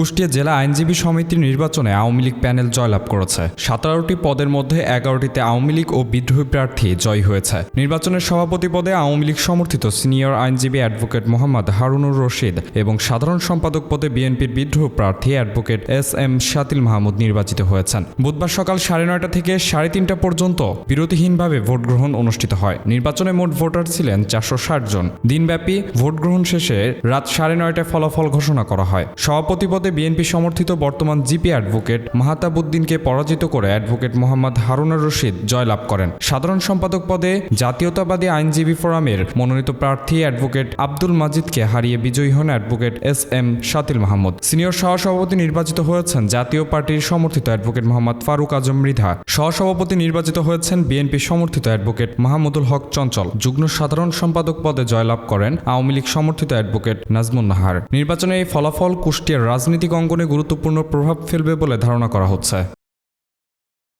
কুষ্টিয়া জেলা আইনজীবী সমিতির নির্বাচনে আওয়ামী লীগ প্যানেল জয়লাভ করেছে। সতেরোটি পদের মধ্যে এগারোটিতে আওয়ামী লীগ ও বিদ্রোহী প্রার্থী জয়ী হয়েছে। নির্বাচনের সভাপতি পদে আওয়ামী লীগ সমর্থিত সিনিয়র আইনজীবী অ্যাডভোকেট মোহাম্মদ হারুনুর রশিদ এবং সাধারণ সম্পাদক পদে বিএনপির বিদ্রোহ প্রার্থী advocate S M Shatil Mahmud নির্বাচিত হয়েছেন। বুধবার সকাল সাড়ে নয়টা থেকে সাড়ে তিনটা পর্যন্ত বিরতিহীনভাবে ভোট গ্রহণ অনুষ্ঠিত হয়। নির্বাচনে মোট ভোটার ছিলেন চারশো ষাট জন। দিনব্যাপী ভোট গ্রহণ শেষে রাত সাড়ে নয়টায় ফলাফল ঘোষণা করা হয়। সভাপতি পদে বিএনপি সমর্থিত বর্তমান জিপি অ্যাডভোকেট মাহাতাবুদ্দিনকে পরাজিত করে অ্যাডভোকেট মোহাম্মদ হারুনুর রশিদ জয়লাভ করেন। সাধারণ সম্পাদক পদে জাতীয়তাবাদী আইনজীবী ফোরামের মনোনীত প্রার্থী অ্যাডভোকেট আব্দুল মাজিদকে হারিয়ে বিজয়ী হন advocate S M Shatil Mahmud. Senior সহসভাপতি নির্বাচিত হয়েছেন জাতীয় পার্টির সমর্থিত অ্যাডভোকেট মোহাম্মদ ফারুক আজম মৃধা। সহসভাপতি নির্বাচিত হয়েছেন বিএনপি সমর্থিত অ্যাডভোকেট মাহমুদুল হক চঞ্চল। যুগ্ম সাধারণ সম্পাদক পদে জয়লাভ করেন আওয়ামী লীগ সমর্থিত অ্যাডভোকেট নাজমুন নাহার। নির্বাচনে এই ফলাফল কুষ্টিয়ার রাজনৈতিক অঙ্গনে গুরুত্বপূর্ণ প্রভাব ফেলবে বলে ধারণা করা হচ্ছে।